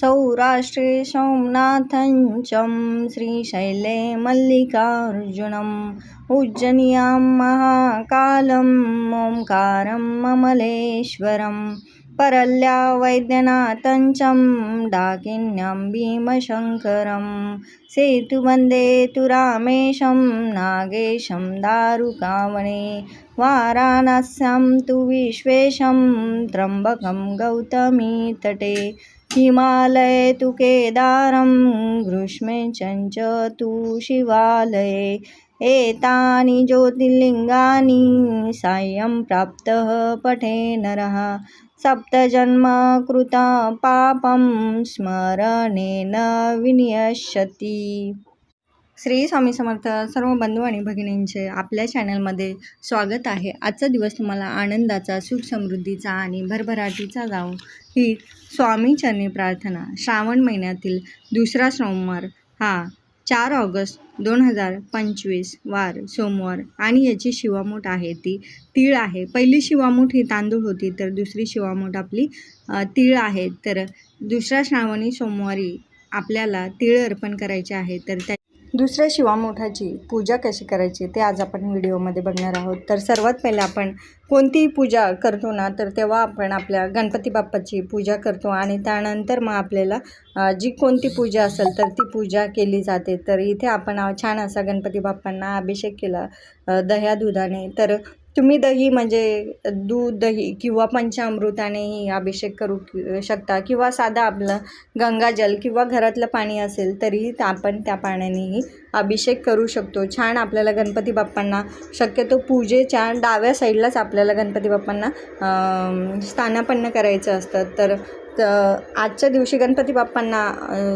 सौराष्ट्रे सोमनाथञ्चं श्रीशैले मल्लिकार्जुनम् उज्जनियां महाकालम् ओङ्कारं ममलेश्वरं परल्या वैद्यनाथञ्चं डाकिन्यं डाकिन्यां भीमशङ्करं सेतुवन्दे तु रामेशं नागेशं दारुकावणे वाराणस्यां तु विश्वेशं त्र्यम्बकं गौतमीतटे हिमालये तु केदारं ग्रीष्मे चञ्च तु शिवालये। एतानि ज्योतिर्लिङ्गानि सायं प्राप्तः पठे नरः। सप्तजन्मकृतं पापं स्मरणेन विनश्यति श्री स्वामी समर्थ सर्व बंधू आणि भगिनींचे आपल्या चॅनलमध्ये स्वागत आहे. आजचा दिवस तुम्हाला आनंदाचा सुख समृद्धीचा आणि भरभराटीचा जावो. ही स्वामीचरणी प्रार्थना श्रावण महिन्यातील दुसरा सोमवार हा चार ऑगस्ट दोन हजार पंचवीस वार सोमवार. आणि याची शिवामूठ आहे ती तीळ आहे. पहिली शिवामूठ ही तांदूळ होती तर दुसरी शिवामूठ आपली तीळ आहे. तर दुसऱ्या श्रावणी सोमवारी आपल्याला तीळ अर्पण करायचे आहे. तर त्या दुसऱ्या शिवामोठाची पूजा कशी करायची ते आज आपण व्हिडिओमध्ये बघणार आहोत. तर सर्वात पहिले आपण कोणतीही पूजा करतो ना तर तेव्हा आपण आपल्या गणपती बाप्पाची पूजा करतो आणि त्यानंतर मग आपल्याला जी कोणती पूजा असेल तर ती पूजा केली जाते. तर इथे आपण छान असा गणपती बाप्पांना अभिषेक केला दह्या दुधाने तर तुम्ही दही म्हणजे दूध दही किंवा पंचामृतानेही अभिषेक करू शकता किंवा साधा आपलं गंगाजल किंवा घरातलं पाणी असेल तरीही आपण त्या पाण्यानेही अभिषेक करू शकतो. छान आपल्याला गणपती बाप्पांना शक्यतो पूजेच्या डाव्या साईडलाच आपल्याला गणपती बाप्पांना स्थानापन्न करायचं असतं. तर त- आजच्या दिवशी गणपती बाप्पांना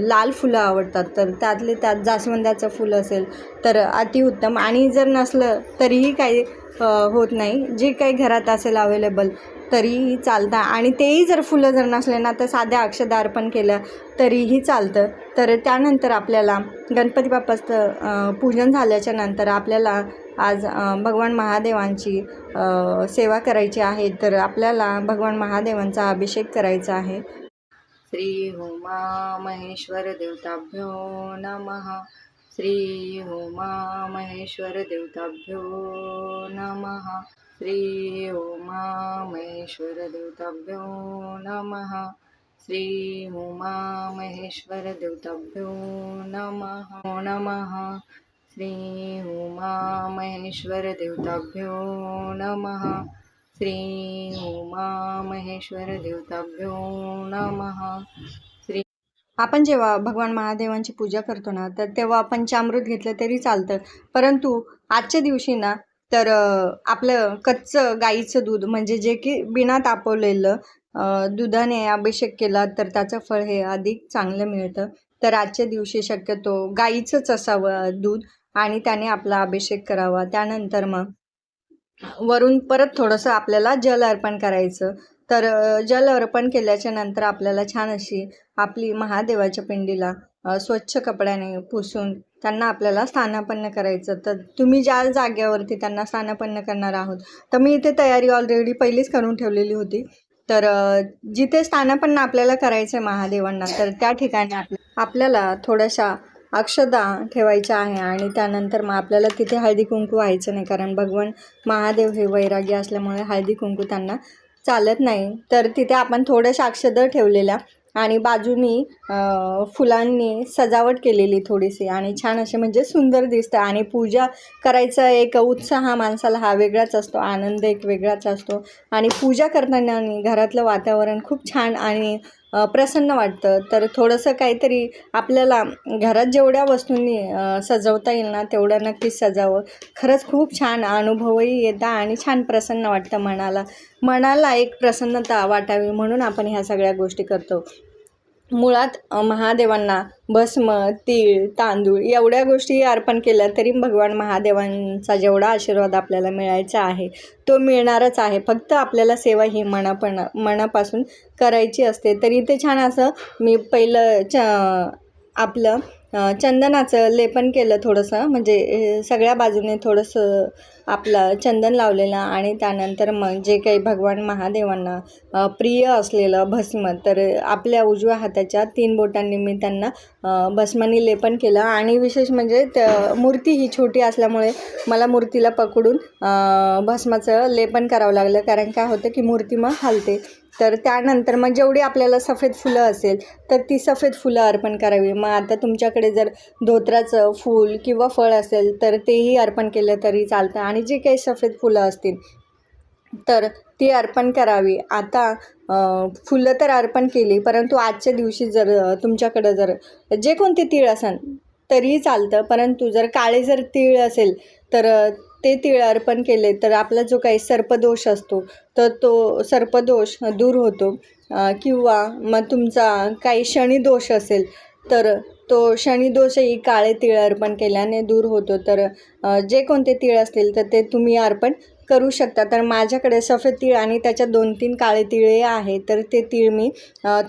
लाल फुलं आवडतात. तर त्यातले त्यात जास्वंदाचं फुल असेल तर अतिउत्तम. आणि जर नसलं तरीही काही होत नाही. जे काही घरात असेल अवेलेबल तरीही चालतं. आणि तेही जर फुलं जर नसले ना तर साध्या अक्षदा अर्पण केलं तरीही चालतं. तर त्यानंतर आपल्याला गणपती बाप्पाचं पूजन झाल्याच्यानंतर आपल्याला आज भगवान महादेवांची सेवा करायची आहे. तर आपल्याला भगवान महादेवांचा अभिषेक करायचा आहे. श्री उमा महेश्वर देवताभ्यो नमः. श्री उमा महेश्वर देवताभ्यो नमः। श्री उमा महेश्वर देवताभ्यो नमः। श्री उमा महेश्वर देवताभ्यो नमः नमः। श्री उमा महेश्वर देवताभ्यो नमः। श्री उमा महेश्वर देवताभ्यो नमः। आपण जेव्हा भगवान महादेवांची पूजा करतो ना तर तेव्हा पंचामृत घेतलं तरी चालतं. परंतु आजच्या दिवशी ना तर आपलं कच्चं गाईचं दूध म्हणजे जे की बिना तापवलेलं दुधाने अभिषेक केला तर त्याचं फळ हे अधिक चांगलं मिळतं. तर आजच्या दिवशी शक्यतो गाईचंच असावं दूध आणि त्याने आपला अभिषेक करावा. त्यानंतर मग वरून परत थोडंसं आपल्याला जल अर्पण करायचं. तर जल अर्पण केल्याच्यानंतर आपल्याला छान अशी आपली महादेवाच्या पिंडीला स्वच्छ कपड्याने पुसून त्यांना आपल्याला स्थानापन्न करायचं. तर तुम्ही ज्या जागेवरती त्यांना स्थानापन्न करणार आहोत तर मी इथे तयारी ऑलरेडी पहिलीच करून ठेवलेली होती. तर जिथे स्थानापन्न आपल्याला करायचं आहे महादेवांना तर त्या ठिकाणी आपल्या आपल्याला थोड्याशा अक्षदा ठेवायच्या आहे आणि त्यानंतर मग आपल्याला तिथे हळदी कुंकू व्हायचं नाही कारण भगवान महादेव हे वैरागी असल्यामुळे हळदी कुंकू त्यांना चालत नाही. तर तिथे आपण थोड्याशा अक्षदं ठेवलेल्या आणि बाजूनी फुलांनी सजावट केलेली थोडीशी आणि छान असे म्हणजे सुंदर दिसतं आणि पूजा करायचा एक उत्साह माणसाला हा वेगळाच असतो आनंद एक वेगळाच असतो आणि पूजा करताना घरातलं वातावरण खूप छान आणि प्रसन्न वाटतं. तर थोडंसं काहीतरी आपल्याला घरात जेवढ्या वस्तूंनी सजवता येईल ना तेवढ्या नक्कीच सजावं. खरंच खूप छान अनुभवही येतात आणि छान प्रसन्न वाटतं मनाला. मनाला एक प्रसन्नता वाटावी म्हणून आपण ह्या सगळ्या गोष्टी करतो. मुळात महादेवांना भस्म तीळ तांदूळ एवढ्या गोष्टी अर्पण केल्या तरी भगवान महादेवांचा जेवढा आशीर्वाद आपल्याला मिळायचा आहे तो मिळणारच आहे. फक्त आपल्याला सेवा ही मनापण मनापासून करायची असते. तरी ते छान असं मी पहिलं च आपलं चंदनाचं लेपन केलं थोडंसं. म्हणजे सगळ्या बाजूने थोडंसं आपलं चंदन लावलेलं आणि त्यानंतर मग जे काही भगवान महादेवांना प्रिय असलेलं भस्म तर आपल्या उजव्या हाताच्या तीन बोटांनी मी त्यांना भस्माने लेपन केलं. आणि विशेष म्हणजे त मूर्ती ही छोटी असल्यामुळे मला मूर्तीला पकडून भस्माचं लेपन करावं लागलं. कारण काय होतं की मूर्ती मग हलते. तर त्यानंतर मग जेवढी आपल्याला सफेद फुलं असेल तर ती सफेद फुलं अर्पण करावी. मग आता तुमच्याकडे जर धोत्राचं फूल किंवा फळ असेल तर तेही अर्पण केलं तरी चालतं. आणि जे काही सफेद फुलं असतील तर ती अर्पण करावी. आता फुलं तर अर्पण केली परंतु आजच्या दिवशी जर तुमच्याकडं जर जे कोणते तीळ असेल तरीही चालतं. परंतु जर काळे जर तीळ असेल तर ते तिळ अर्पण केले तर आपला जो काही सर्पदोष असतो तर तो सर्पदोष दूर होतो. किंवा मग तुमचा काही शनिदोष असेल तर तो शनिदोषही काळे तिळ अर्पण केल्याने दूर होतो. तर जे कोणते तिळ असतील तर ते तुम्ही अर्पण करू शकता. तर माझ्याकडे सफेद तीळ आणि त्याच्यात दोन तीन काळे तिळे आहे तर ते तीळ मी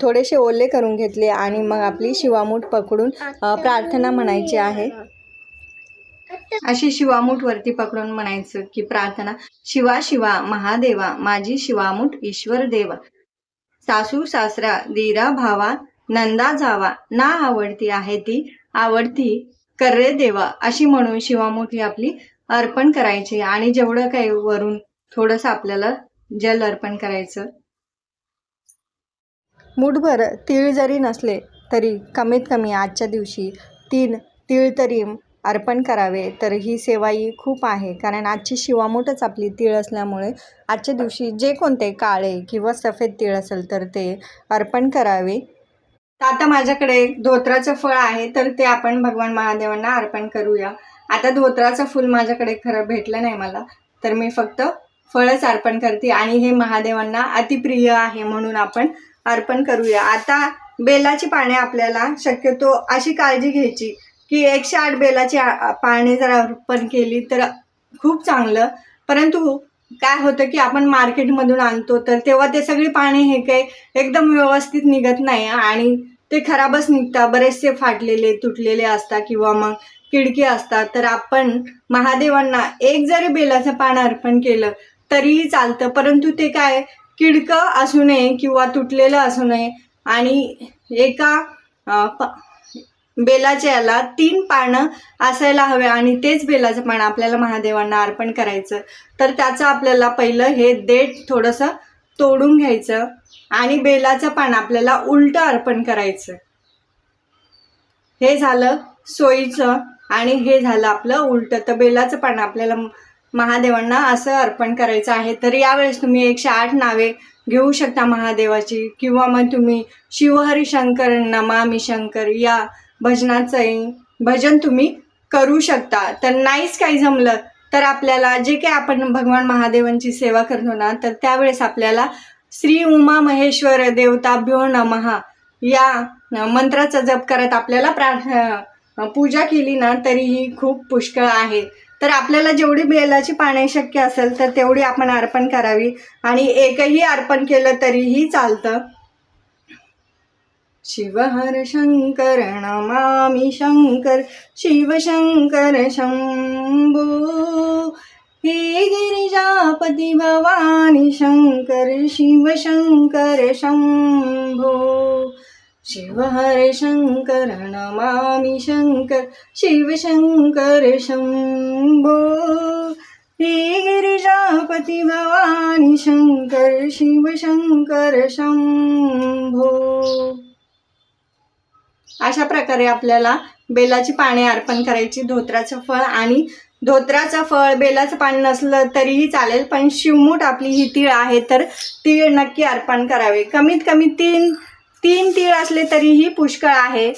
थोडेसे ओले करून घेतले आणि मग आपली शिवामूठ पकडून प्रार्थना म्हणायची आहे. अशी शिवामूठ वरती पकडून म्हणायचं की प्रार्थना शिवा शिवा महादेवा माझी शिवामूठ ईश्वर देवा. सासू सासरा दीरा भावा नंदा जावा. ना आवडती आहे ती आवडती कर्रे देवा. अशी म्हणून शिवामूठ ही आपली अर्पण करायची आणि जेवढं काही वरून थोडस आपल्याला जल अर्पण करायचं. मुठभर तीळ जरी नसले तरी कमीत कमी आजच्या दिवशी तीन तीळ तरी अर्पण करावे तर ही सेवाही खूप आहे. कारण आजची शिवामोठच आपली तीळ असल्यामुळे आजच्या दिवशी जे कोणते काळे किंवा सफेद तीळ असेल तर ते अर्पण करावे. आता माझ्याकडे धोत्राचं फळ आहे तर ते आपण भगवान महादेवांना अर्पण करूया. आता धोत्राचं फूल माझ्याकडे खरं भेटलं नाही मला तर मी फक्त फळच अर्पण करते आणि हे महादेवांना अतिप्रिय आहे म्हणून आपण अर्पण करूया. आता बेलाची पाने आपल्याला शक्यतो अशी काळजी घ्यायची की एकशे आठ बेलाची पाने जर अर्पण केली तर खूप चांगलं. परंतु काय होतं की आपण मार्केटमधून आणतो तर तेव्हा ते सगळी पाने हे काही एकदम व्यवस्थित निघत नाही आणि ते खराबच निघतात. बरेचसे फाटलेले तुटलेले असतात किंवा मग किडकी असतात. तर आपण महादेवांना एक जरी बेलाचं पान अर्पण केलं तरीही चालतं. परंतु ते काय किडकं असू नये किंवा तुटलेलं असू नये आणि एका अं, बेलाच्या याला तीन पानं असायला हवे आणि तेच बेलाचं पान आपल्याला महादेवांना अर्पण करायचं. तर त्याचं आपल्याला पहिलं हे देठ थोडंसं तोडून घ्यायचं आणि बेलाचं पान आपल्याला उलटं अर्पण करायचं. हे झालं सोयीचं आणि हे झालं आपलं उलटं. तर बेलाचं पान आपल्याला महादेवांना असं अर्पण करायचं आहे. तर यावेळेस तुम्ही एकशे आठ नावे घेऊ शकता महादेवाची. किंवा मग तुम्ही शिवहरी शंकर नमामी शंकर या भजनाचंही भजन तुम्ही करू शकता. तर नाहीच काही जमलं तर आपल्याला जे काही आपण भगवान महादेवांची सेवा करतो ना तर त्यावेळेस आपल्याला श्री उमा महेश्वर देवताभ्यो नमहा या मंत्राचा जप करत आपल्याला प्रार्थ पूजा केली ना तरीही खूप पुष्कळ आहे. तर आपल्याला जेवढी बेलाची पाने शक्य असेल तर तेवढी आपण अर्पण करावी. आणि एकही अर्पण केलं तरीही चालतं. शिवहर शंकर नमामि शंकर शिवशंकर शंभो हे गिरिजापति भवानि शंकर शिवशंकर शंभो शिवहर शंकर नमामि शंकर शिवशंकर शंभो हे गिरिजापति भवानी शंकर शिवशंकर शंभो अशा प्रकारे आपल्याला बेलाची पाने अर्पण करायची धोत्राचं फळ आणि धोत्राचं फळ बेलाचं पान नसलं तरीही चालेल पण शिवमूठ आपली ही तीळ आहे तर तीळ नक्की अर्पण करावे. कमीत कमी तीन तीन तीळ असले तरीही पुष्कळ आहे.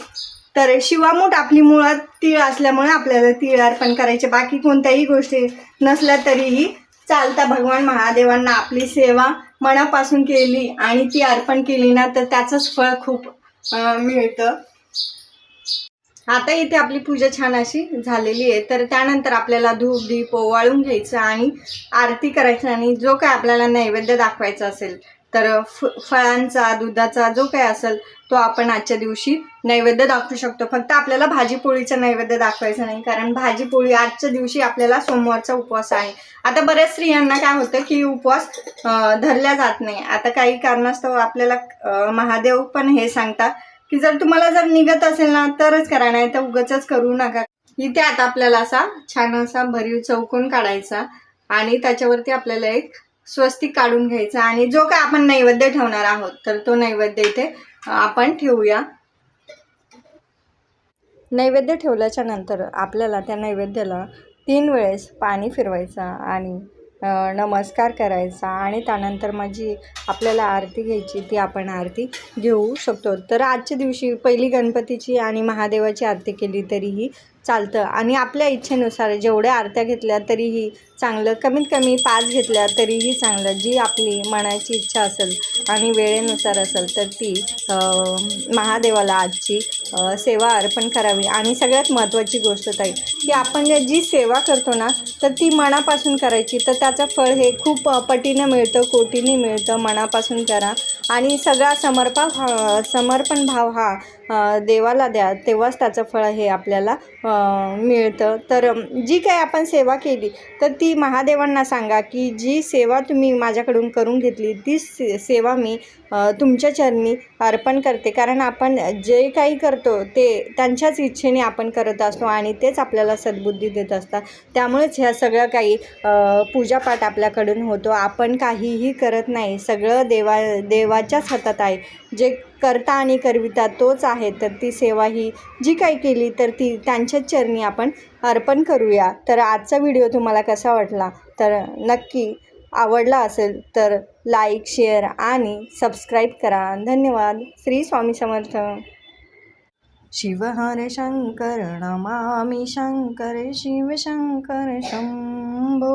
तर शिवामूठ आपली मुळात तीळ असल्यामुळे आपल्याला तीळ अर्पण करायचे. बाकी कोणत्याही गोष्टी नसल्या तरीही चालता भगवान महादेवांना आपली सेवा मनापासून केली आणि ती अर्पण केली ना तर त्याचंच फळ खूप मिळतं. आता इथे आपली पूजा छान अशी झालेली आहे. तर त्यानंतर आपल्याला धूप दीप ओवाळून घ्यायचं आणि आरती करायचं आणि जो काय आपल्याला नैवेद्य दाखवायचा असेल तर फ फळांचा दुधाचा जो काही असेल तो आपण आजच्या दिवशी नैवेद्य दाखवू शकतो. फक्त आपल्याला भाजीपोळीचा नैवेद्य दाखवायचं नाही कारण भाजीपोळी आजच्या दिवशी आपल्याला सोमवारचा उपवास आहे. आता बऱ्याच स्त्रियांना काय होतं की उपवास धरल्या जात नाही. आता काही कारणास्तव आपल्याला महादेव पण हे सांगतात की जर तुम्हाला जर निघत असेल ना तरच करा नाही तर उगच करू नका. इथे आता आपल्याला असा छान असा भरीव चौकोन काढायचा आणि त्याच्यावरती आपल्याला एक स्वस्तिक काढून घ्यायचा. आणि जो काय आपण नैवेद्य ठेवणार आहोत तर तो नैवेद्य इथे आपण ठेवूया. नैवेद्य ठेवल्याच्या नंतर आपल्याला त्या नैवेद्याला तीन वेळेस पाणी फिरवायचं आणि नमस्कार करायचा आणि त्यानंतर माझी आपल्याला आरती घ्यायची ती आपण आरती घेऊ शकतो. तर आजच्या दिवशी पहिली गणपतीची आणि महादेवाची आरती केली तरीही चालतं. आणि आपल्या इच्छेनुसार जेवढ्या आरत्या घेतल्या तरीही चांगलं कमीत कमी पाच घेतल्या तरीही चांगलं. जी आपली मनाची इच्छा असेल आणि वेळेनुसार असेल तर ती महादेवाला आजची सेवा अर्पण करावी. आणि सगळ्यात महत्त्वाची गोष्ट ताई की आपण जी सेवा करतो ना तर ती मनापासून करायची. तर त्याचं फळ हे खूप पटीनं मिळतं कोटीने मिळतं. मनापासून करा. आणि सगळा समर्पा समर्पण भाव हा देवाला द्या. तेव्हाच त्याचं फळ हे आपल्याला मिळतं. तर जी काही आपण सेवा केली तर ती महादेवांना सांगा की जी सेवा तुम्ही माझ्याकडून करून घेतली ती से सेवा मी तुमच्या चरणी अर्पण करते. कारण आपण जे काही करतो ते त्यांच्याच इच्छेने आपण करत असतो आणि तेच आपल्याला सद्बुद्धी देत असतात. त्यामुळेच ह्या सगळं काही पूजापाठ आपल्याकडून होतो. आपण काहीही करत नाही. सगळं देवा देवाच्याच हातात आहे. जे करता आणि करविता तोच आहे. तर ती सेवा ही जी काही केली तर ती त्यांच्याच चरणी आपण अर्पण करूया. तर आजचा व्हिडिओ तुम्हाला कसा वाटला? तर नक्की आवडला असेल तर लाईक शेअर आणि सबस्क्राईब करा. धन्यवाद. श्री स्वामी समर्थ. शिव हर शंकर नमामि शंकर शिव शंकर शंभो.